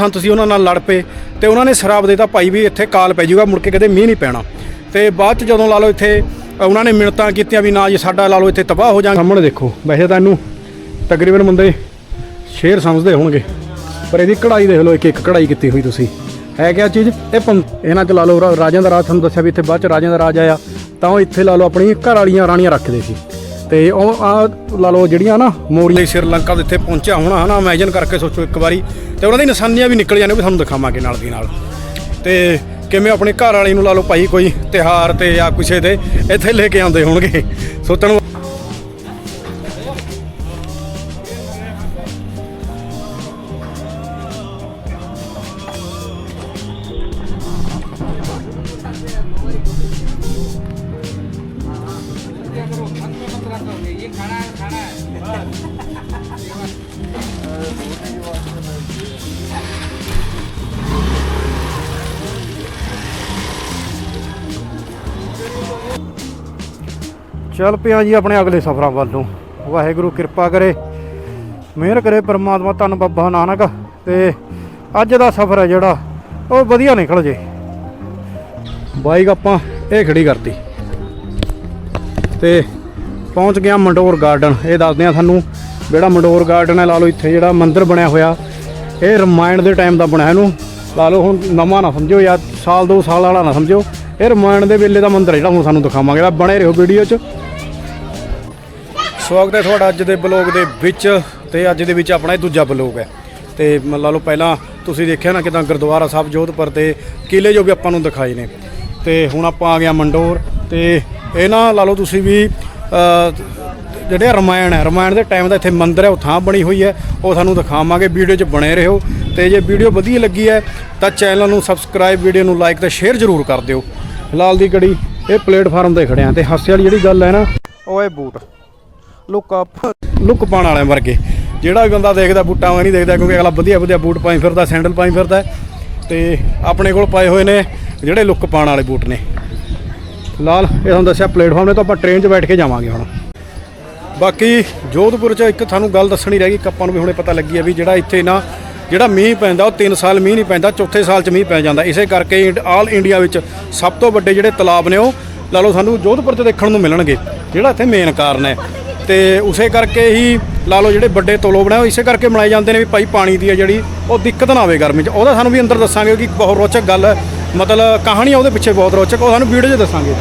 ਹਾਂ ਤੁਸੀਂ ਉਹਨਾਂ ਨਾਲ ਲੜ ਪਏ ਤੇ ਉਹਨਾਂ ਨੇ ਸ਼ਰਾਬ ਦੇਤਾ ਭਾਈ ਵੀ ਇੱਥੇ ਕਾਲ ਪੈ ਜਾਊਗਾ, ਮੁੜ ਕੇ ਕਦੇ ਮੀਂਹ ਨਹੀਂ ਪੈਣਾ। ਤੇ ਬਾਅਦ ਚ ਜਦੋਂ ਲਾ ਲਓ ਇੱਥੇ, ਉਹਨਾਂ ਨੇ ਮਿੰਨਤਾਂ ਕੀਤੀਆਂ ਵੀ ਨਾ ਜੀ ਸਾਡਾ ਲਾ ਲਓ ਇੱਥੇ ਤਬਾਹ ਹੋ ਜਾਣਾ ਸਾਹਮਣੇ ਦੇਖੋ, ਵੈਸੇ ਤਾਂ ਇਹਨੂੰ ਤਕਰੀਬਨ ਬੰਦੇ ਸ਼ੇਰ ਸਮਝਦੇ ਹੋਣਗੇ, ਪਰ ਇਹਦੀ ਕਢਾਈ ਦੇਖ ਲਓ, ਇੱਕ ਇੱਕ ਕਢਾਈ ਕੀਤੀ ਹੋਈ ਤੁਸੀਂ। ਹੈ ਕਿਆ ਚੀਜ਼? ਇਹ ਪੰ- ਇਹਨਾਂ ਚ ਲਾ ਲਓ, ਰਾ- ਰਾਜਿਆਂ ਦਾ ਰਾਜ ਤੁਹਾਨੂੰ ਦੱਸਿਆ ਵੀ ਇੱਥੇ ਬਾਅਦ ਚ ਰਾਜਿਆਂ ਦਾ ਰਾਜ ਆਇਆ, ਤਾਂ ਉਹ ਇੱਥੇ ਲਾ ਲਓ ਆਪਣੀ ਘਰ ਵਾਲੀਆਂ ਰਾਣੀਆਂ ਰੱਖਦੇ ਸੀ। ਤੇ ਉਹ ਆ ਲਾ ਲਓ ਜਿਹੜੀਆਂ ਨਾ ਮੋਰੀਆਂ ਸ਼੍ਰੀਲੰਕਾ ਦੇ ਇੱਥੇ ਪਹੁੰਚਿਆ ਹੋਣਾ ਹਨਾ ਇਮੇਜਿਨ ਕਰਕੇ ਸੋਚੋ ਇੱਕ ਵਾਰੀ। ਤੇ ਉਹਨਾਂ ਦੀ ਨਿਸ਼ਾਨੀਆਂ ਵੀ ਨਿਕਲ ਜਾਣੇ ਵੀ ਤੁਹਾਨੂੰ ਦਿਖਾਵਾਂਗੇ ਨਾਲ ਦੀ ਨਾਲ। ਤੇ ਕਿਵੇਂ ਆਪਣੇ ਘਰ ਵਾਲੇ ਨੂੰ ਲਾ ਲਓ ਭਾਈ ਕੋਈ ਤਿਹਾਰ ਤੇ ਜਾਂ ਕਿਸੇ ਤੇ ਇੱਥੇ ਲੈ ਕੇ ਆਉਂਦੇ ਹੋਣਗੇ। ਸੋਚਣ ਚੱਲ ਪਿਆ ਜੀ ਆਪਣੇ ਅਗਲੇ ਸਫ਼ਰਾਂ ਵੱਲ। ਨੂੰ ਵਾਹਿਗੁਰੂ ਕਿਰਪਾ ਕਰੇ, ਮਿਹਰ ਕਰੇ ਪਰਮਾਤਮਾ, ਧੰਨ ਬੱਬਾ ਨਾਨਕ। ਤੇ ਅੱਜ ਦਾ ਸਫ਼ਰ ਹੈ ਜਿਹੜਾ, ਉਹ ਵਧੀਆ ਨਿਕਲ ਜੇ। ਬਾਈਕ ਆਪਾਂ ਇਹ ਖੜੀ ਕਰਤੀ। ਤੇ ਪਹੁੰਚ ਗਿਆ ਮੰਡੋਰ ਗਾਰਡਨ। ਇਹ ਦੱਸਦੇ ਆ ਸਾਨੂੰ ਜਿਹੜਾ ਮੰਡੋਰ ਗਾਰਡਨ ਹੈ, ਲਾ ਲਓ ਇੱਥੇ ਜਿਹੜਾ ਮੰਦਿਰ ਬਣਿਆ ਹੋਇਆ। ਇਹ ਰਮਾਇਣ ਦੇ ਟਾਈਮ ਦਾ ਬਣਿਆ ਇਹਨੂੰ। ਲਾ ਲਓ ਹੁਣ ਨਵਾਂ ਨਾ ਸਮਝਿਓ ਜਾਂ ਸਾਲ ਦੋ ਸਾਲ ਵਾਲਾ ਨਾ ਸਮਝਿਓ ਇਹ ਰਮਾਇਣ ਦੇ ਵੇਲੇ ਦਾ ਮੰਦਿਰ ਜਿਹੜਾ, ਹੁਣ ਸਾਨੂੰ ਦਿਖਾਵਾਂਗੇ। ਤਾਂ ਬਣੇ ਰਹੋ ਵੀਡੀਓ 'ਚ। ਸਵਾਗਤ ਹੈ ਤੁਹਾਡਾ ਅੱਜ ਦੇ ਬਲੌਗ ਦੇ ਵਿੱਚ ਤੇ ਅੱਜ ਦੇ ਵਿੱਚ ਆਪਣਾ ਇਹ ਦੂਜਾ ਬਲੌਗ ਹੈ। ਤੇ ਮੰਨ ਲਾ ਲਓ ਪਹਿਲਾਂ ਤੁਸੀਂ ਦੇਖਿਆ ਨਾ ਕਿਦਾਂ ਗੁਰਦੁਆਰਾ ਸਾਹਿਬ ਜੋਧਪੁਰ ਤੇ ਕਿਲੇ ਜੋ ਵੀ ਆਪਾਂ ਨੂੰ ਦਿਖਾਏ ਨੇ। ਤੇ ਹੁਣ ਆਪਾਂ ਆ ਗਿਆ ਮੰਡੋਰ ਤੇ ਇਹ ਨਾ ਲਾ ਲਓ ਤੁਸੀਂ ਵੀ ਜਿਹੜੇ ਰਮਾਇਣ ਹੈ, ਰਮਾਇਣ ਦੇ ਟਾਈਮ ਦਾ ਇੱਥੇ ਮੰਦਿਰ ਹੈ, ਉਹ ਥਾਂ ਬਣੀ ਹੋਈ ਹੈ, ਉਹ ਤੁਹਾਨੂੰ ਦਿਖਾਵਾਂਗੇ ਵੀਡੀਓ 'ਚ ਬਣੇ ਰਹੋ। ਤੇ ਜੇ ਵੀਡੀਓ ਵਧੀਆ ਲੱਗੀ ਹੈ ਤਾਂ ਚੈਨਲ ਨੂੰ ਸਬਸਕ੍ਰਾਈਬ ਵੀਡੀਓ ਨੂੰ ਲਾਈਕ ਤੇ ਸ਼ੇਅਰ ਜ਼ਰੂਰ ਕਰ ਦਿਓ। ਫਿਲਹਾਲ ਦੀ ਘੜੀ, ਇਹ ਪਲੇਟਫਾਰਮ ਤੇ ਖੜਿਆ ਤੇ, ਹਾਸੇ ਵਾਲੀ ਜਿਹੜੀ ਗੱਲ ਹੈ ਨਾ, ਉਹ ਇਹ ਬੂਟ। ਲੁੱਕ ਲੁੱਕ ਪਾਉਣ ਵਾਲਿਆਂ ਵਰਗੇ। ਜਿਹੜਾ ਵੀ ਬੰਦਾ ਦੇਖਦਾ, ਬੂਟਾਂ ਵਾਂਗ ਨਹੀਂ ਦੇਖਦਾ, ਕਿਉਂਕਿ ਅਗਲਾ ਵਧੀਆ ਵਧੀਆ ਬੂਟ ਪਾਈ ਫਿਰਦਾ, ਸੈਂਡਲ ਪਾਈ ਫਿਰਦਾ ਤੇ ਆਪਣੇ ਕੋਲ ਪਾਏ ਹੋਏ ਨੇ ਜਿਹੜੇ ਲੁੱਕ ਪਾਉਣ ਵਾਲੇ ਬੂਟ ਨੇ। ਲਾਲ ਇਹ ਤੁਹਾਨੂੰ ਦੱਸਿਆ ਪਲੇਟਫਾਰਮ ਨੇ, ਤਾਂ ਆਪਾਂ ਟ੍ਰੇਨ 'ਚ ਬੈਠ ਕੇ ਜਾਵਾਂਗੇ ਹੁਣ। ਬਾਕੀ ਜੋਧਪੁਰ 'ਚ ਇੱਕ ਤੁਹਾਨੂੰ ਗੱਲ ਦੱਸਣੀ ਰਹਿ ਗਈ ਕਿ ਨੂੰ ਵੀ ਹੁਣੇ ਪਤਾ ਲੱਗੀ ਹੈ ਵੀ ਜਿਹੜਾ ਇੱਥੇ ਨਾ, ਜਿਹੜਾ ਮੀਂਹ ਪੈਂਦਾ, ਉਹ 3 ਸਾਲ ਮੀਂਹ ਨਹੀਂ ਪੈਂਦਾ, ਚੌਥੇ ਸਾਲ 'ਚ ਮੀਂਹ ਪੈ ਜਾਂਦਾ। ਇਸੇ ਕਰਕੇ ਇੰਡ- ਆਲ ਇੰਡੀਆ ਵਿੱਚ ਸਭ ਤੋਂ ਵੱਡੇ ਜਿਹੜੇ ਤਲਾਬ ਨੇ ਉਹ, ਲਾ ਲਓ ਸਾਨੂੰ ਜੋਧਪੁਰ 'ਚ ਦੇਖਣ ਨੂੰ ਮਿਲਣਗੇ। ਜਿਹੜਾ ਇੱਥੇ ਮੇਨ ਕਾਰਨ ਹੈ। ਤੇ ਉਸੇ ਕਰਕੇ ਹੀ ਲਾ ਲਓ ਜਿਹੜੇ ਵੱਡੇ ਤੋਲੋ ਬਣਾਏ ਉਹ ਇਸੇ ਕਰਕੇ ਬਣਾਏ ਜਾਂਦੇ ਨੇ ਵੀ ਭਾਈ ਪਾਣੀ ਦੀ ਹੈ ਜਿਹੜੀ, ਉਹ ਦਿੱਕਤ ਨਾ ਆਵੇ ਗਰਮੀ 'ਚ। ਉਹਦਾ ਸਾਨੂੰ ਵੀ ਅੰਦਰ ਦੱਸਾਂਗੇ ਕਿ ਬਹੁਤ ਰੋਚਕ ਗੱਲ ਹੈ ਮਤਲਬ ਕਹਾਣੀ ਉਹਦੇ ਪਿੱਛੇ ਬਹੁਤ ਰੋਚਕ, ਉਹ ਸਾਨੂੰ ਵੀਡੀਓ 'ਚ ਦੱਸਾਂਗੇ।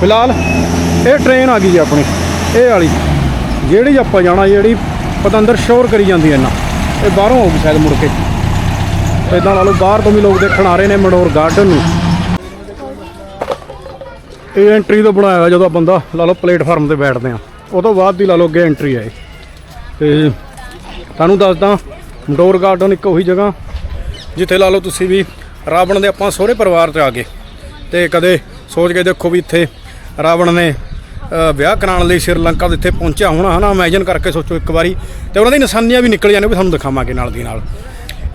ਫਿਲਹਾਲ ਇਹ ਟ੍ਰੇਨ ਆ ਗਈ ਜੀ ਆਪਣੀ, ਇਹ ਵਾਲੀ, ਜਿਹੜੀ ਆਪਾਂ ਜਾਣਾ, ਜਿਹੜੀ ਪਤੰਦਰ ਸ਼ੋਰ ਕਰੀ ਜਾਂਦੀ ਹੈ ਨਾ, ਇਹ ਬਾਹਰੋਂ ਆਊਗੀ ਸ਼ਾਇਦ ਮੁੜ ਕੇ। ਤੇ ਇਦਾਂ ਲਾ ਲਓ, ਬਾਹਰ ਤੋਂ ਵੀ ਲੋਕ ਦੇਖਣ ਆ ਰਹੇ ਨੇ ਮੰਡੋਰ ਗਾਰਡਨ ਨੂੰ। ਇਹ ਐਂਟਰੀ ਤੋਂ ਬਣਾਇਆ ਜਦੋਂ ਬੰਦਾ, ਲਾ ਲਓ ਪਲੇਟਫਾਰਮ ਤੇ ਬੈਠਦੇ ਆ ਉਹ ਤੋਂ ਬਾਅਦ ਦੀ ਲਾ ਲਓ ਅੱਗੇ ਐਂਟਰੀ ਹੈ ਇਹ। ਤੇ ਤੁਹਾਨੂੰ ਦੱਸਦਾ ਡੋਰ ਗਾਰਡਨ ਇੱਕ ਉਹੀ ਜਗ੍ਹਾ, ਜਿੱਥੇ ਲਾ ਲਓ ਤੁਸੀਂ ਵੀ ਰਾਵਣ ਦੇ ਆਪਾਂ ਸਹੁਰੇ ਪਰਿਵਾਰ ਤੇ ਆ ਗਏ। ਤੇ ਕਦੇ ਸੋਚ ਕੇ ਦੇਖੋ ਵੀ ਇੱਥੇ ਰਾਵਣ ਨੇ ਵਿਆਹ ਕਰਾਉਣ ਲਈ ਸ਼੍ਰੀਲੰਕਾ ਦੇ ਇੱਥੇ ਪਹੁੰਚਿਆ ਹੋਣਾ। ਹਨਾ ਇਮੇਜਿਨ ਕਰਕੇ ਸੋਚੋ ਇੱਕ ਵਾਰੀ। ਤੇ ਉਹਨਾਂ ਦੀ ਨਿਸ਼ਾਨੀਆਂ ਵੀ ਨਿਕਲ ਜਾਣੇ ਵੀ ਤੁਹਾਨੂੰ ਦਿਖਾਵਾਂਗੇ ਨਾਲ ਦੀ ਨਾਲ।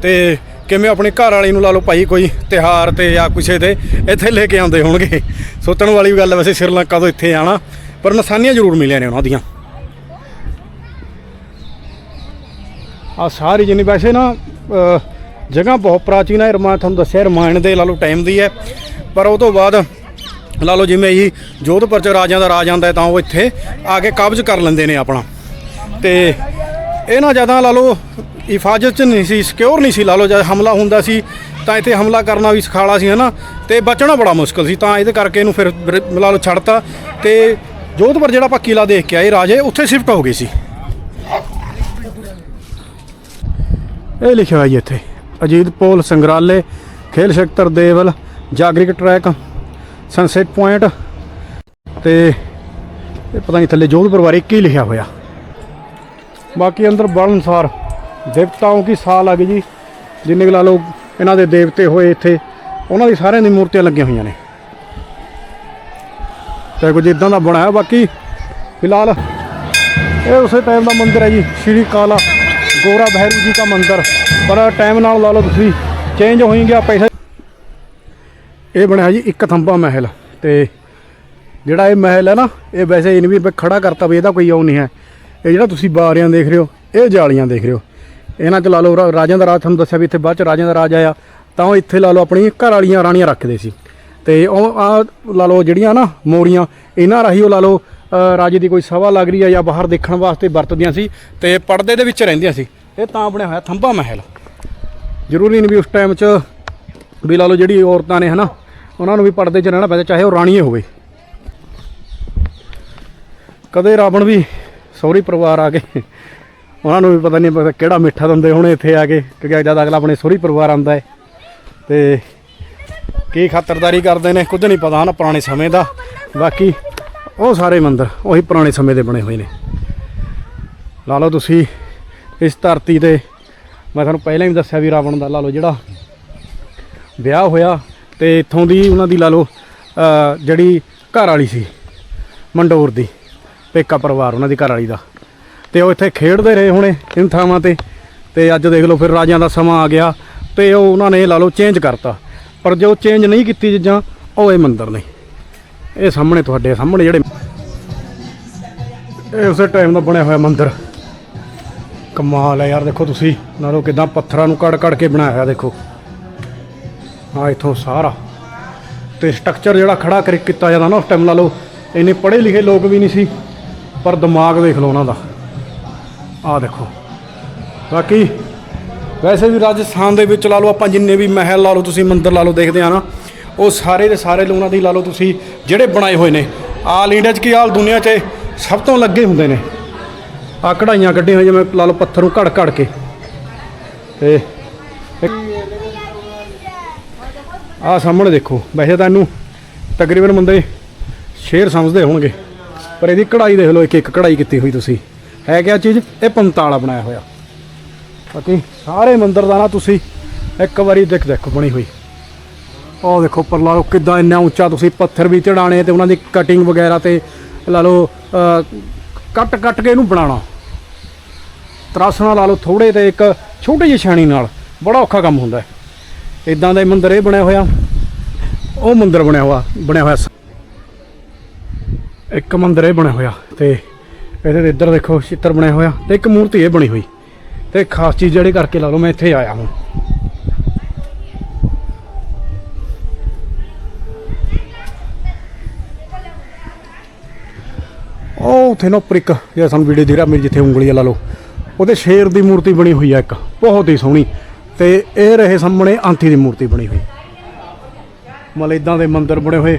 ਤੇ ਕਿਵੇਂ ਆਪਣੇ ਘਰ ਵਾਲੇ ਨੂੰ ਲਾ ਲਓ ਭਾਈ ਕੋਈ ਤਿਹਾਰ ਤੇ ਜਾਂ ਕਿਸੇ ਤੇ ਇੱਥੇ ਲੈ ਕੇ ਆਉਂਦੇ ਹੋਣਗੇ। ਸੋਚਣ ਵਾਲੀ ਗੱਲ ਵੈਸੇ ਸ਼੍ਰੀਲੰਕਾ ਤੋਂ ਇੱਥੇ ਆਣਾ ਪਰ ਨਿਸ਼ਾਨੀਆਂ ਜ਼ਰੂਰ ਮਿਲੀਆਂ ਨੇ ਉਹਨਾਂ ਦੀਆਂ। ਆ ਸਾਰੀ ਜਿੰਨੀ ਵੈਸੇ ਨਾ ਜਗ੍ਹਾ ਬਹੁਤ ਪ੍ਰਾਚੀਨ ਹੈ ਰਮਾਇਣ ਤੁਹਾਨੂੰ ਦੱਸਿਆ, ਰਮਾਇਣ ਦੇ ਲਾ ਲਓ ਟਾਈਮ ਦੀ ਹੈ। ਪਰ ਉਹ ਤੋਂ ਬਾਅਦ ਲਾ ਲਓ ਜਿਵੇਂ ਹੀ ਜੋਧਪੁਰ ਚ ਰਾਜਿਆਂ ਦਾ ਰਾਜ ਆਉਂਦਾ ਤਾਂ ਉਹ ਇੱਥੇ ਆ ਕੇ ਕਬਜ਼ ਕਰ ਲੈਂਦੇ ਨੇ ਆਪਣਾ। ਤੇ ਇਹ ਨਾ ਜ਼ਿਆਦਾ ਲਾ ਲਓ, ਹਿਫਾਜ਼ਤ ਚ ਨਹੀਂ ਸੀ ਸਿਕਿਉਰ ਨਹੀਂ ਸੀ, ਲਾ ਲਓ, ਜਦ ਹਮਲਾ ਹੁੰਦਾ ਸੀ, ਤਾਂ ਇੱਥੇ ਹਮਲਾ ਕਰਨਾ ਵੀ ਸਖਾਲਾ ਸੀ, ਹਨਾ। ਤੇ ਬਚਣਾ ਬੜਾ ਮੁਸ਼ਕਲ ਸੀ, ਤਾਂ ਇਹਦੇ ਕਰਕੇ ਇਹਨੂੰ ਫਿਰ ਫਿਰ ਲਾ ਲਓ ਛੱਡਤਾ। ਤੇ ਜੋਧਪੁਰ ਜਿਹੜਾ ਆਪਾਂ ਕਿਲਾ ਦੇਖ ਕੇ ਆਏ ਰਾਜੇ, ਉੱਥੇ ਸ਼ਿਫਟ ਹੋ ਗਏ ਸੀ। ਇਹ ਲਿਖਿਆ ਹੋਇਆ ਜੀ ਇੱਥੇ, ਅਜੀਤ ਪੋਲ ਸੰਗਰਾਲੇ, ਖੇਲ ਖੇਤਰ ਦੇਵਲ, ਜਾਗਰਿਕ ਟਰੈਕ ਸਨਸੈਟ ਪੁਆਇੰਟ ਤੇ ਇਹ ਪਤਾ ਨਹੀਂ ਥੱਲੇ ਜੋਧਪੁਰ ਬਾਰੇ ਕੀ ਲਿਖਿਆ ਹੋਇਆ। ਬਾਕੀ ਅੰਦਰ ਬਣ ਅਨੁਸਾਰ ਦੇਵਤਾਓਂ ਕੀ ਸਾਲ ਆ ਗਈ ਜੀ, ਜਿੰਨੇ ਕੁ ਲਾ ਲਓ ਇਹਨਾਂ ਦੇ ਦੇਵਤੇ ਹੋਏ ਇੱਥੇ, ਉਹਨਾਂ ਦੀ ਸਾਰਿਆਂ ਦੀ ਮੂਰਤੀਆਂ ਲੱਗੀਆਂ ਹੋਈਆਂ ਨੇ। ਚਾਹੇ ਕੁਝ ਇਦਾਂ ਦਾ ਬਣਾਇਆ ਬਾਕੀ, ਫਿਲਹਾਲ ਇਹ ਉਸੇ ਟਾਈਮ ਦਾ ਮੰਦਿਰ ਹੈ ਜੀ, ਸ਼੍ਰੀ ਕਾਲਾ ਗੋਰਾ ਬਹਿਰੂ ਜੀ ਦਾ ਮੰਦਿਰ। ਪਰ ਟਾਈਮ ਨਾਲ ਲਾ ਲਓ ਤੁਸੀਂ ਚੇਂਜ ਹੋਈ ਗਿਆ ਪੈਸਾ। ਇਹ ਬਣਿਆ ਜੀ ਇੱਕ ਥੰਬਾ ਮਹਿਲ ਤੇ ਜਿਹੜਾ ਇਹ ਮਹਿਲ ਹੈ ਨਾ, ਇਹ ਵੈਸੇ ਇਹ ਵੀ ਮੈਂ ਖੜਾ ਕਰਤਾ ਵੀ ਇਹਦਾ ਕੋਈ ਉਹ ਨਹੀਂ ਹੈ। ਇਹ ਜਿਹੜਾ ਤੁਸੀਂ ਬਾਰਿਆਂ ਦੇਖ ਰਹੇ ਹੋ, ਇਹ ਜਾਲੀਆਂ ਦੇਖ ਰਹੇ ਹੋ। ਇਹਨਾਂ 'ਚ ਲਾ ਲਓ, ਰਾਜਿਆਂ ਦਾ ਰਾਜ ਤੁਹਾਨੂੰ ਦੱਸਿਆ ਵੀ ਇੱਥੇ ਬਾਅਦ ਚ ਰਾਜਿਆਂ ਦਾ ਰਾਜ ਆਇਆ, ਤਾਂ ਉਹ ਇੱਥੇ ਲਾ ਲਓ ਆਪਣੀ ਘਰ ਵਾਲੀਆਂ ਰਾਣੀਆਂ ਰੱਖਦੇ ਸੀ। ਤੇ ਉਹ ਆ ਲਾ ਲਓ ਜਿਹੜੀਆਂ ਨਾ ਮੋਰੀਆਂ ਇਹਨਾਂ ਰਾਹੀਂ ਉਹ ਲਾ ਲਓ ਰਾਜੇ ਦੀ ਕੋਈ ਸਭਾ ਲੱਗ ਰਹੀ ਹੈ ਜਾਂ ਬਾਹਰ ਦੇਖਣ ਵਾਸਤੇ ਵਰਤਦੀਆਂ ਸੀ ਤੇ ਪਰਦੇ ਦੇ ਵਿੱਚ ਰਹਿੰਦੀਆਂ ਸੀ। ਇਹ ਤਾਂ ਬਣਿਆ ਹੋਇਆ ਥੰਬਾ ਮਹਿਲ। ਜ਼ਰੂਰੀ ਨਹੀਂ ਵੀ ਉਸ ਟਾਈਮ 'ਚ ਵੀ ਲਾ ਲਓ ਜਿਹੜੀ ਔਰਤਾਂ ਨੇ ਹਨਾ, ਉਹਨਾਂ ਨੂੰ ਵੀ ਪਰਦੇ 'ਚ ਰਹਿਣਾ ਪੈਂਦਾ, ਚਾਹੇ ਉਹ ਰਾਣੀ ਹੋਵੇ। ਕਦੇ ਰਾਵਣ ਵੀ ਸਹੁਰੀ ਪਰਿਵਾਰ ਆ ਕੇ ਉਹਨਾਂ ਨੂੰ ਵੀ ਪਤਾ ਨਹੀਂ ਪਤਾ ਕਿਹੜਾ ਮਿੱਠਾ ਦਿੰਦੇ ਹੁਣ ਇੱਥੇ ਆ ਕੇ, ਕਿਉਂਕਿ ਜਦ ਅਗਲਾ ਆਪਣੇ ਸਹੁਰੀ ਪਰਿਵਾਰ ਆਉਂਦਾ ਹੈ, ਤੇ ਕੀ ਖਾਤਰਦਾਰੀ ਕਰਦੇ ਨੇ, ਕੁਝ ਨਹੀਂ ਪਤਾ ਨਾ ਪੁਰਾਣੇ ਸਮੇਂ ਦਾ। ਬਾਕੀ ਉਹ ਸਾਰੇ ਮੰਦਰ, ਉਹੀ ਪੁਰਾਣੇ ਸਮੇਂ ਦੇ ਬਣੇ ਹੋਏ ਨੇ। ਲਾ ਲਓ ਤੁਸੀਂ ਇਸ ਧਰਤੀ ਤੇ, ਮੈਂ ਤੁਹਾਨੂੰ ਪਹਿਲਾਂ ਹੀ ਦੱਸਿਆ ਵੀ ਰਾਵਣ ਦਾ, ਲਾ ਲਓ ਜਿਹੜਾ ਵਿਆਹ ਹੋਇਆ ਤੇ ਇੱਥੋਂ ਦੀ ਉਹਨਾਂ ਦੀ ਲਾ ਲਓ ਜਿਹੜੀ ਘਰ ਵਾਲੀ ਸੀ, ਮੰਡੋਰ ਦੀ, ਪੇਕਾ ਪਰਿਵਾਰ ਉਹਨਾਂ ਦੀ ਘਰ ਵਾਲੀ ਦਾ। ਤੇ ਉਹ ਇੱਥੇ ਖੇਡਦੇ ਰਹੇ ਹੋਣੇ ਇਨ ਥਾਵਾਂ ਤੇ ਤੇ ਅੱਜ ਦੇਖ ਲਓ ਫਿਰ ਰਾਜਿਆਂ ਦਾ ਸਮਾਂ ਆ ਗਿਆ ਤੇ ਉਹ ਉਹਨਾਂ ਨੇ ਲਾ ਲਓ ਚੇਂਜ ਕਰਤਾ। ਪਰ ਜੋ ਚੇਂਜ ਨਹੀਂ ਕੀਤੀ ਚੀਜ਼ਾਂ, ਉਹ ਇਹ ਮੰਦਰ ਨੇ ਇਹ ਸਾਹਮਣੇ ਤੁਹਾਡੇ ਸਾਹਮਣੇ ਜਿਹੜੇ ਇਹ ਉਸੇ ਟਾਈਮ ਦਾ ਬਣਿਆ ਹੋਇਆ ਮੰਦਰ। ਕਮਾਲ ਹੈ ਯਾਰ, ਦੇਖੋ ਤੁਸੀਂ। ਨਾਲੋਂ ਕਿਦਾਂ ਪੱਥਰਾਂ ਨੂੰ ਕੜ ਕੜ ਕੇ ਬਣਾਇਆ ਹੋਇਆ ਦੇਖੋ। ਹਾਂ ਇਥੋਂ ਸਾਰਾ। ਤੇ ਸਟਰਕਚਰ ਜਿਹੜਾ ਖੜਾ ਕਰ ਕੀਤਾ ਜਾਂਦਾ ਨਾ ਉਸ ਟਾਈਮ ਲਾ ਲਓ, ਇੰਨੇ ਪੜ੍ਹੇ ਲਿਖੇ ਲੋਕ ਵੀ ਨਹੀਂ ਸੀ, ਪਰ ਦਿਮਾਗ ਦੇਖ ਲਓ ਉਹਨਾਂ ਦਾ। ਆਹ ਦੇਖੋ। ਬਾਕੀ ਵੈਸੇ ਵੀ ਰਾਜਸਥਾਨ ਦੇ ਵਿੱਚ ਲਾ ਲਓ, ਆਪਾਂ ਜਿੰਨੇ ਵੀ ਮਹਿਲ ਲਾ ਲਓ, ਤੁਸੀਂ ਮੰਦਿਰ ਲਾ ਲਓ, ਦੇਖਦੇ ਆ ਨਾ, ਉਹ ਸਾਰੇ ਦੇ ਸਾਰੇ ਉਹਨਾਂ ਦੀ ਲਾ ਲਓ ਤੁਸੀਂ, ਜਿਹੜੇ ਬਣਾਏ ਹੋਏ ਨੇ। ਆਲ ਇੰਡੀਆ 'ਚ ਕੀ, ਆਲ ਦੁਨੀਆ 'ਚ ਸਭ ਤੋਂ ਲੱਗੇ ਹੁੰਦੇ ਨੇ। ਆ ਕਢਾਈਆਂ ਕੱਢੀਆਂ ਹੋਈਆਂ ਜਿਵੇਂ ਲਾ ਲਓ ਪੱਥਰ ਨੂੰ ਘੜ ਘੜ ਕੇ। ਤੇ ਇੱਕ ਆ ਸਾਹਮਣੇ ਦੇਖੋ, ਵੈਸੇ ਤਾਂ ਇਹਨੂੰ ਤਕਰੀਬਨ ਬੰਦੇ ਸ਼ੇਰ ਸਮਝਦੇ ਹੋਣਗੇ, ਪਰ ਇਹਦੀ ਕਢਾਈ ਦੇਖ ਲਓ ਇੱਕ ਇੱਕ ਕਢਾਈ ਕੀਤੀ ਹੋਈ ਤੁਸੀਂ। ਹੈ ਕਿਆ ਚੀਜ਼? ਇਹ ਪੰਤਾਲਾ ਬਣਾਇਆ ਹੋਇਆ। ਬਾਕੀ ਸਾਰੇ ਮੰਦਰ ਦਾ ਨਾ ਤੁਸੀਂ ਇੱਕ ਵਾਰੀ ਦੇਖ ਦੇਖੋ ਬਣੀ ਹੋਈ। ਉਹ ਦੇਖੋ ਪਰ ਲਾ ਲਓ ਕਿੱਦਾਂ ਇੰਨਾ ਉੱਚਾ ਤੁਸੀਂ ਪੱਥਰ ਵੀ ਚੜਾਣੇ ਤੇ ਉਹਨਾਂ ਦੀ ਕਟਿੰਗ ਵਗੈਰਾ ਤੇ ਲਾ ਲਓ ਕੱਟ ਕੱਟ ਕੇ ਇਹਨੂੰ ਬਣਾਉਣਾ। ਤਰਾਸਣਾ ਲਾ ਲਓ ਥੋੜੇ ਤੇ ਇੱਕ ਛੋਟੀ ਜਿਹੀ ਛਾਣੀ ਨਾਲ, ਬੜਾ ਔਖਾ ਕੰਮ ਹੁੰਦਾ। ਹੈ ਇਦਾਂ ਦਾ ਮੰਦਰ ਇਹ ਬਣਿਆ ਹੋਇਆ। ਉਹ ਮੰਦਰ ਬਣਿਆ ਹੋਇਆ ਬਣਿਆ ਹੋਇਆ। ਇੱਕ ਮੰਦਰ ਇਹ ਬਣਿਆ ਹੋਇਆ ਤੇ ਇਹਦੇ ਇੱਧਰ ਦੇਖੋ ਚਿੱਤਰ ਬਣਿਆ ਹੋਇਆ ਤੇ ਇੱਕ ਮੂਰਤੀ ਇਹ ਬਣੀ ਹੋਈ। ਤੇ ਖਾਸ ਚੀਜ਼ ਜਿਹੜੇ ਕਰਕੇ ਲਾ ਲਓ, ਮੈਂ ਇੱਥੇ ਆਇਆ ਹਾਂ। ਉਹ ਉੱਥੇ ਨਾ ਉੱਪਰ ਇੱਕ, ਜਿਹੜਾ ਸਾਨੂੰ ਵੀਡੀਓ ਦਿਖ ਰਿਹਾ, ਮੇਰੀ ਜਿੱਥੇ ਉਂਗਲੀ ਲਾ ਲਓ। ਉਹਦੇ ਸ਼ੇਰ ਦੀ ਮੂਰਤੀ ਬਣੀ ਹੋਈ ਆ ਇੱਕ, ਬਹੁਤ ਹੀ ਸੋਹਣੀ। ਤੇ ਇਹ ਰਹੇ ਸਾਹਮਣੇ ਆਂਥੀ ਦੀ ਮੂਰਤੀ ਬਣੀ ਹੋਈ। ਮਤਲਬ ਇਦਾਂ ਦੇ ਮੰਦਿਰ ਬਣੇ ਹੋਏ।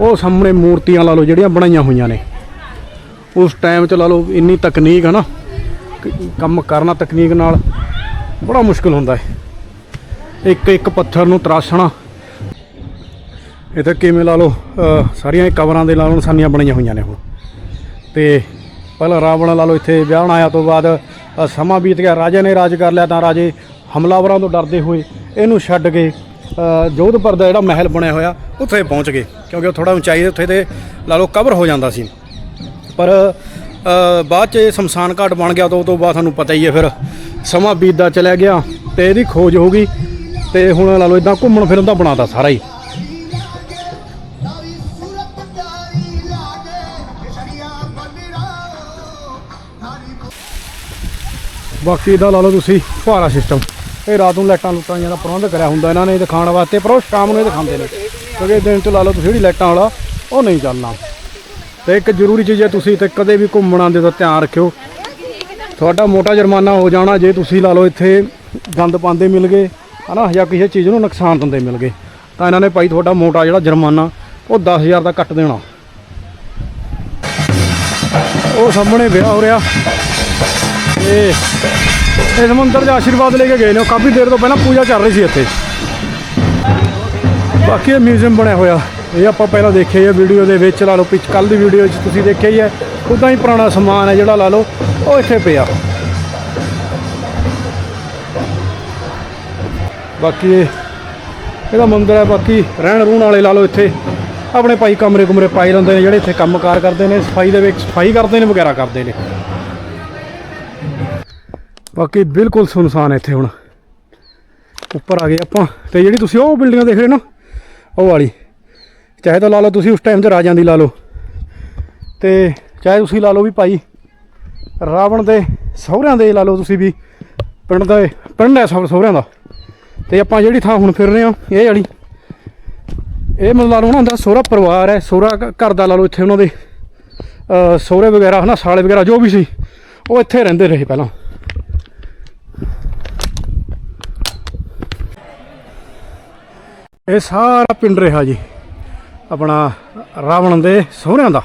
ਉਹ ਸਾਹਮਣੇ ਮੂਰਤੀਆਂ ਲਾ ਲਓ, ਜਿਹੜੀਆਂ ਬਣਾਈਆਂ ਹੋਈਆਂ ਨੇ। ਉਸ ਟਾਈਮ 'ਚ ਲਾ ਲਓ, ਇੰਨੀ ਤਕਨੀਕ ਹੈ ਨਾ। ਕੰਮ ਕਰਨਾ ਤਕਨੀਕ ਨਾਲ ਬੜਾ ਮੁਸ਼ਕਲ ਹੁੰਦਾ ਹੈ। ਇੱਕ ਇੱਕ ਪੱਥਰ ਨੂੰ ਤਰਾਸ਼ਣਾ। ਇਹ ਤਾਂ ਕਿਵੇਂ ਲਾ ਲਓ ਸਾਰੀਆਂ ਇਹ ਕਬਰਾਂ ਦੇ ਲਾ ਲਓ ਨਿਸ਼ਾਨੀਆਂ ਬਣੀਆਂ ਹੋਈਆਂ ਨੇ ਹੁਣ। ਤੇ ਪਹਿਲਾਂ ਰਾਵਣ ਲਾ ਲਓ, ਇੱਥੇ ਵਿਆਹਣ ਆਇਆ ਤੋਂ ਬਾਅਦ ਸਮਾਂ ਬੀਤ ਗਿਆ। ਰਾਜੇ ਨੇ ਰਾਜ ਕਰ ਲਿਆ ਤਾਂ ਰਾਜੇ ਹਮਲਾਵਰਾਂ ਤੋਂ ਡਰਦੇ ਹੋਏ ਇਹਨੂੰ ਛੱਡ ਕੇ ਜੋਧਪੁਰ ਦਾ ਜਿਹੜਾ ਮਹਿਲ ਬਣਿਆ ਹੋਇਆ, ਉੱਥੇ ਪਹੁੰਚ ਗਏ। ਕਿਉਂਕਿ ਉਹ ਥੋੜਾ ਉਚਾਈ ਦੇ ਉੱਥੇ ਤੇ ਲਾ ਲਓ, ਕਵਰ ਹੋ ਜਾਂਦਾ ਸੀ। ਪਰ ਬਾਅਦ ਚ ਇਹ ਸ਼ਮਸ਼ਾਨ ਘਾਟ ਬਣ ਗਿਆ ਤਾਂ ਉਹ ਤੋਂ ਬਾਅਦ ਤੁਹਾਨੂੰ ਪਤਾ ਹੀ ਹੈ ਫਿਰ। ਸਮਾਂ ਬੀਤਦਾ ਚਲਿਆ ਗਿਆ ਤੇ ਇਹਦੀ ਖੋਜ ਹੋ ਗਈ ਤੇ ਹੁਣ ਲਾ ਲਓ ਇਦਾਂ ਘੁੰਮਣ ਫਿਰਨ ਦਾ ਬਣਾਤਾ ਸਾਰਾ ਹੀ। ਬਾਕੀ ਦਾ ਲਾ ਲਓ ਤੁਸੀਂ ਫੁਹਾਰਾ ਸਿਸਟਮ ਇਹ ਰਾਤ ਨੂੰ ਲਾਈਟਾਂ ਲੁੱਟਾਂ ਦਾ ਪ੍ਰਬੰਧ ਕਰਿਆ ਹੁੰਦਾ ਇਹਨਾਂ ਨੇ ਦਿਖਾਉਣ ਵਾਸਤੇ, ਪਰ ਉਹ ਸ਼ਾਮ ਨੂੰ ਇਹ ਦਿਖਾਉਂਦੇ ਨੇ। ਕਿਉਂਕਿ ਦਿਨ ਚ ਲਾ ਲਓ ਤੁਸੀਂ ਜਿਹੜੀ ਲਾਈਟਾਂ ਵਾਲਾ, ਉਹ ਨਹੀਂ ਚੱਲਣਾ। ਤੇ ਇੱਕ ਜ਼ਰੂਰੀ ਚੀਜ਼ ਹੈ, ਤੁਸੀਂ ਤੇ ਕਦੇ ਵੀ ਘੁੰਮਣ ਆਉਂਦੇ ਤਾਂ ਧਿਆਨ ਰੱਖਿਓ। ਤੁਹਾਡਾ ਮੋਟਾ ਜੁਰਮਾਨਾ ਹੋ ਜਾਣਾ, ਜੇ ਤੁਸੀਂ ਲਾ ਲਓ ਇੱਥੇ ਗੰਦ ਪਾਉਂਦੇ ਮਿਲ ਗਏ, ਹਨਾ, ਜਾਂ ਕਿਸੇ ਚੀਜ਼ ਨੂੰ ਨੁਕਸਾਨ ਦਿੰਦੇ ਮਿਲ ਗਏ, ਤਾਂ ਇਹਨਾਂ ਨੇ ਭਾਈ ਤੁਹਾਡਾ ਮੋਟਾ ਜਿਹੜਾ ਜੁਰਮਾਨਾ, ਉਹ 10000 ਦਾ ਕੱਟ ਦੇਣਾ। ਉਹ ਸਾਹਮਣੇ ਵਿਆਹ ਹੋ ਰਿਹਾ। ਤੇ ਇਸ ਮੰਦਰ ਦੇ ਆਸ਼ੀਰਵਾਦ ਲੈ ਕੇ ਗਏ ਨੇ, ਉਹ ਕਾਫੀ ਦੇਰ ਤੋਂ ਪਹਿਲਾਂ ਪੂਜਾ ਚੱਲ ਰਹੀ ਸੀ ਇੱਥੇ। ਬਾਕੀ ਇਹ ਮਿਊਜ਼ੀਅਮ ਬਣਿਆ ਹੋਇਆ। ਇਹ ਆਪਾਂ ਪਹਿਲਾਂ ਦੇਖਿਆ ਇਹ ਵੀਡੀਓ ਦੇ ਵਿੱਚ, ਲਾ ਲਓ ਪਿਛ ਕੱਲ ਦੀ ਵੀਡੀਓ 'ਚ ਤੁਸੀਂ ਦੇਖਿਆ ਹੀ ਹੈ ਉਦਾਂ ਹੀ ਪੁਰਾਣਾ ਸਮਾਨ ਹੈ ਜਿਹੜਾ ਲਾ ਲਓ, ਉਹ ਇੱਥੇ ਪਿਆ। ਬਾਕੀ ਇਹਦਾ ਮੰਦਰ ਹੈ, ਬਾਕੀ ਰਹਿਣ ਰੂਣ ਵਾਲੇ ਲਾ ਲਓ ਇੱਥੇ। ਆਪਣੇ ਭਾਈ ਕਮਰੇ ਕੁਮਰੇ ਪਾਈ ਲੈਂਦੇ ਨੇ ਜਿਹੜੇ ਇੱਥੇ ਕੰਮਕਾਰ ਕਰਦੇ ਨੇ, ਸਫ਼ਾਈ ਦੇ ਵਿੱਚ ਸਫ਼ਾਈ ਕਰਦੇ ਨੇ, ਵਗੈਰਾ ਕਰਦੇ ਨੇ। ਬਾਕੀ ਬਿਲਕੁਲ ਸੁਨਸਾਨ ਹੈ ਇੱਥੇ ਹੁਣ। ਉੱਪਰ ਆ ਗਏ ਆਪਾਂ, ਤੇ ਜਿਹੜੀ ਤੁਸੀਂ ਉਹ ਬਿਲਡਿੰਗਾਂ ਦੇਖ ਰਹੇ ਨਾ, ਉਹ ਵਾਲੀ। ਚਾਹੇ ਤਾਂ ਲਾ ਲਓ ਤੁਸੀਂ ਉਸ ਟਾਈਮ 'ਚ ਰਾਜਾਂ ਦੀ ਲਾ ਲਓ। ਤੇ ਚਾਹੇ ਤੁਸੀਂ ਲਾ ਲਓ ਵੀ ਭਾਈ ਰਾਵਣ ਦੇ ਸਹੁਰਿਆਂ ਦੇ ਲਾ ਲਓ ਤੁਸੀਂ ਵੀ, ਪਿੰਡ ਦਾ ਪਿੰਡ ਹੈ ਸਹੁਰਿਆਂ ਦਾ। ਤੇ ਆਪਾਂ ਜਿਹੜੀ ਥਾਂ ਹੁਣ ਫਿਰ ਰਹੇ ਹਾਂ, ਇਹ ਵਾਲੀ। ਇਹ ਮਤਲਬ ਲਾ ਲਓ ਉਹਨਾਂ ਦਾ ਸਹੁਰਾ ਪਰਿਵਾਰ ਹੈ, ਸਹੁਰਾ ਘਰ ਦਾ ਲਾ ਲਓ ਇੱਥੇ ਉਹਨਾਂ ਦੇ। ਸਹੁਰੇ ਵਗੈਰਾ, ਹਨਾ, ਸਾਲੇ ਵਗੈਰਾ, ਜੋ ਵੀ ਸੀ, ਉਹ ਇੱਥੇ ਰਹਿੰਦੇ ਰਹੇ ਪਹਿਲਾਂ। ਇਹ ਸਾਰਾ ਪਿੰਡ ਰਿਹਾ ਜੀ। ਆਪਣਾ ਰਾਵਣ ਦੇ ਸਹੁਰਿਆਂ ਦਾ।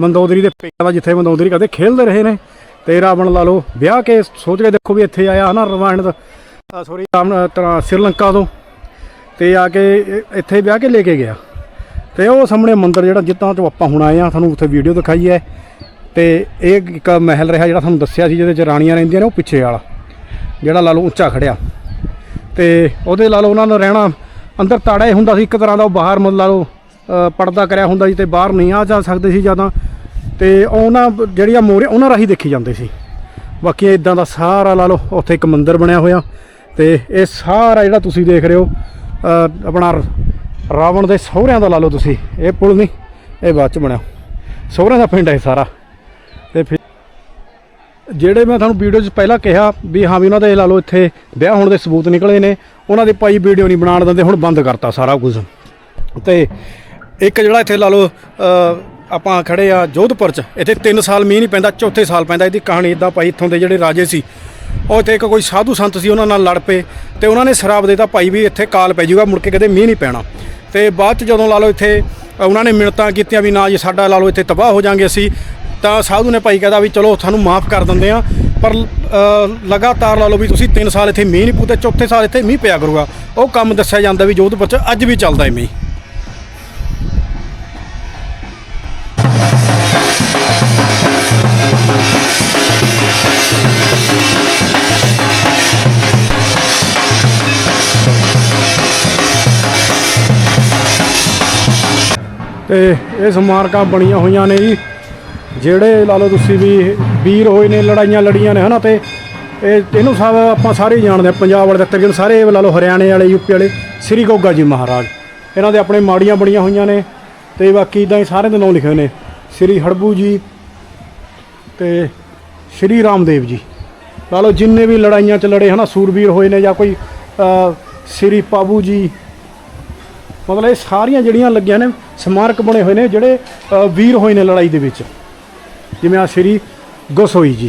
ਮੰਦੋਦਰੀ ਦੇ ਪਿੰਡ ਦਾ ਜਿੱਥੇ ਮੰਦੋਦਰੀ ਕਦੇ ਖੇਲਦੇ ਰਹੇ ਨੇ। ਤੇ ਰਾਵਣ ਲਾ ਲਓ, ਵਿਆਹ ਕੇ ਸੋਚ ਕੇ ਦੇਖੋ ਵੀ ਇੱਥੇ ਆਇਆ ਹਨਾ ਰਵਾਇਣ ਦਾ। ਸੋਰੀ, ਰਾਵਣ ਤਰ੍ਹਾਂ ਸ੍ਰੀਲੰਕਾ ਤੋਂ। ਤੇ ਆ ਕੇ ਇੱਥੇ ਵਿਆਹ ਕੇ ਲੈ ਕੇ ਗਿਆ। ਤੇ ਉਹ ਸਾਹਮਣੇ ਮੰਦਿਰ ਜਿਹੜਾ ਜਿੱਦਾਂ ਤੋਂ ਆਪਾਂ ਹੁਣ ਆਏ ਆ ਤੁਹਾਨੂੰ ਉੱਥੇ ਵੀਡੀਓ ਦਿਖਾਈ ਹੈ। ਤੇ ਇਹ ਇੱਕ ਮਹਿਲ ਰਿਹਾ ਜਿਹੜਾ ਤੁਹਾਨੂੰ ਦੱਸਿਆ ਸੀ, ਜਿਹਦੇ ਚ ਰਾਣੀਆਂ ਰਹਿੰਦੀਆਂ ਨੇ, ਉਹ ਪਿੱਛੇ ਵਾਲਾ। ਜਿਹੜਾ ਲਾ ਲਓ ਉੱਚਾ ਖੜਿਆ। ਤੇ ਉਹਦੇ ਲਾ ਲਓ ਉਹਨਾਂ ਦਾ ਰਹਿਣਾ ਅੰਦਰ ਤਾੜਾ ਹੀ ਹੁੰਦਾ ਸੀ, ਇੱਕ ਤਰ੍ਹਾਂ ਦਾ ਉਹ ਬਾਹਰ ਮਤਲਬ ਲਾ ਲਓ ਪਰਦਾ ਕਰਿਆ ਹੁੰਦਾ ਸੀ ਤੇ ਬਾਹਰ ਨਹੀਂ ਆ ਜਾ ਸਕਦੇ ਸੀ ਜ਼ਿਆਦਾ। ਤੇ ਉਹਨਾਂ ਜਿਹੜੀਆਂ ਮੋਰੇ ਉਹਨਾਂ ਰਾਹੀਂ ਦੇਖੀ ਜਾਂਦੇ ਸੀ। ਬਾਕੀ ਇਦਾਂ ਦਾ ਸਾਰਾ ਲਾ ਲਓ, ਉੱਥੇ ਇੱਕ ਮੰਦਿਰ ਬਣਿਆ ਹੋਇਆ। ਤੇ ਇਹ ਸਾਰਾ ਜਿਹੜਾ ਤੁਸੀਂ ਦੇਖ ਰਹੇ ਹੋ ਆਪਣਾ ਰਾਵਣ ਦੇ ਸਹੁਰਿਆਂ ਦਾ ਲਾ ਲਓ ਤੁਸੀਂ। ਇਹ ਪੁਲ ਨਹੀਂ, ਇਹ ਬਾਅਦ ਚ ਬਣਿਆ। ਸਹੁਰਿਆਂ ਦਾ ਪਿੰਡ ਹੈ ਇਹ ਸਾਰਾ। ਤੇ ਫਿਰ ਜਿਹੜੇ ਮੈਂ ਤੁਹਾਨੂੰ ਵੀਡੀਓ 'ਚ ਪਹਿਲਾਂ ਕਿਹਾ ਵੀ ਹਾਂ ਵੀ ਉਹਨਾਂ ਦੇ ਲਾ ਲਓ ਇੱਥੇ ਵਿਆਹ ਹੋਣ ਦੇ ਸਬੂਤ ਨਿਕਲੇ ਨੇ। ਉਹਨਾਂ ਦੇ ਭਾਈ ਵੀਡੀਓ ਨਹੀਂ ਬਣਾਉਣ ਦਿੰਦੇ, ਹੁਣ ਬੰਦ ਕਰਤਾ ਸਾਰਾ ਕੁਝ। ਤੇ ਇੱਕ ਜਿਹੜਾ ਇੱਥੇ ਲਾ ਲਓ ਆਪਾਂ ਖੜੇ ਆ ਜੋਧਪੁਰ 'ਚ, ਇੱਥੇ 3 ਸਾਲ ਮੀਂਹ ਨਹੀਂ ਪੈਂਦਾ, ਚੌਥੇ ਸਾਲ ਪੈਂਦਾ, ਇਹਦੀ ਕਹਾਣੀ ਇਦਾਂ ਭਾਈ ਇੱਥੋਂ ਦੇ ਜਿਹੜੇ ਰਾਜੇ ਸੀ। ਉਹ ਇੱਥੇ ਇੱਕ ਕੋਈ ਸਾਧੂ ਸੰਤ ਸੀ, ਉਹਨਾਂ ਨਾਲ ਲੜ ਪਏ ਤੇ ਉਹਨਾਂ ਨੇ ਸ਼ਰਾਬ ਦੇਤਾ, ਭਾਈ ਵੀ ਇੱਥੇ ਕਾਲ ਪੈ ਜਾਊਗਾ ਮੁੜ ਕੇ ਕਦੇ ਮੀਂਹ ਨਹੀਂ ਪੈਣਾ। ਤੇ ਬਾਅਦ 'ਚ ਜਦੋਂ ਲਾ ਲਓ ਇੱਥੇ ਉਹਨਾਂ ਨੇ ਮਿੰਨਤਾਂ ਕੀਤੀਆਂ ਵੀ ਨਾ ਜੀ ਸਾਡਾ ਲਾ ਲਓ, ਇੱਥੇ ਤਬਾਹ ਹੋ ਜਾਾਂਗੇ ਅਸੀਂ, ਤਾਂ ਸਾਧੂ ਨੇ ਭਾਈ ਕਹਦਾ ਵੀ ਚਲੋ ਤੁਹਾਨੂੰ ਮਾਫ ਕਰ ਦਿੰਦੇ ਆ, ਪਰ ਲਗਾਤਾਰ ਲਾ ਲਓ ਵੀ ਤੁਸੀਂ 3 ਸਾਲ ਇੱਥੇ ਮੀਂਹ ਨਹੀਂ ਪੂਤੇ ਚੌਥੇ ਸਾਲ ਇੱਥੇ ਮੀਂਹ ਪਿਆ ਕਰੂਗਾ। ਉਹ ਕੰਮ ਦੱਸਿਆ ਜਾਂਦਾ ਵੀ ਜੋਧਪੁਰ 'ਚ ਅੱਜ ਵੀ ਚੱਲਦਾ ਹੈ ਮੀਂਹ। ਤੇ ਇਹ ਸਮਾਰਕਾਂ ਬਣੀਆਂ ਹੋਈਆਂ ਨੇ ਜੀ। ਜਿਹੜੇ ਲਾ ਲਓ ਤੁਸੀਂ ਵੀ ਵੀਰ ਹੋਏ ਨੇ, ਲੜਾਈਆਂ ਲੜੀਆਂ ਨੇ ਹਨਾ ਤੇ ਇਹ ਇਹਨੂੰ ਸਭ ਆਪਾਂ ਸਾਰੇ ਜਾਣਦੇ ਆ ਪੰਜਾਬ ਵਾਲੇ ਤਾਂ ਤਕਰੀਬਨ ਸਾਰੇ ਲਾ ਲਓ ਹਰਿਆਣੇ ਵਾਲੇ ਯੂਪੀ ਵਾਲੇ, ਸ੍ਰੀ ਗੋਗਾ ਜੀ ਮਹਾਰਾਜ। ਇਹਨਾਂ ਦੇ ਆਪਣੇ ਮਾੜੀਆਂ ਬਣੀਆਂ ਹੋਈਆਂ ਨੇ ਤੇ ਬਾਕੀ ਇਦਾਂ ਹੀ ਸਾਰੇ ਦੇ ਨਾਮ ਲਿਖੇ ਹੋਏ ਨੇ। ਸ੍ਰੀ ਹੜਬੂ ਜੀ ਤੇ ਸ੍ਰੀ ਰਾਮਦੇਵ ਜੀ। ਲਾ ਲਓ ਜਿੰਨੇ ਵੀ ਲੜਾਈਆਂ 'ਚ ਲੜੇ ਹਨਾ, ਸੂਰਬੀਰ ਹੋਏ ਨੇ ਜਾਂ ਕੋਈ ਸ੍ਰੀ ਪਾਬੂ ਜੀ ਮਤਲਬ ਇਹ ਸਾਰੀਆਂ ਜਿਹੜੀਆਂ ਲੱਗੀਆਂ ਨੇ ਸਮਾਰਕ ਬਣੇ ਹੋਏ ਨੇ ਜਿਹੜੇ ਵੀਰ ਹੋਏ ਨੇ ਲੜਾਈ ਦੇ ਵਿੱਚ। ਜਿਵੇਂ ਆ ਸ਼੍ਰੀ ਗਸੋਈ ਜੀ।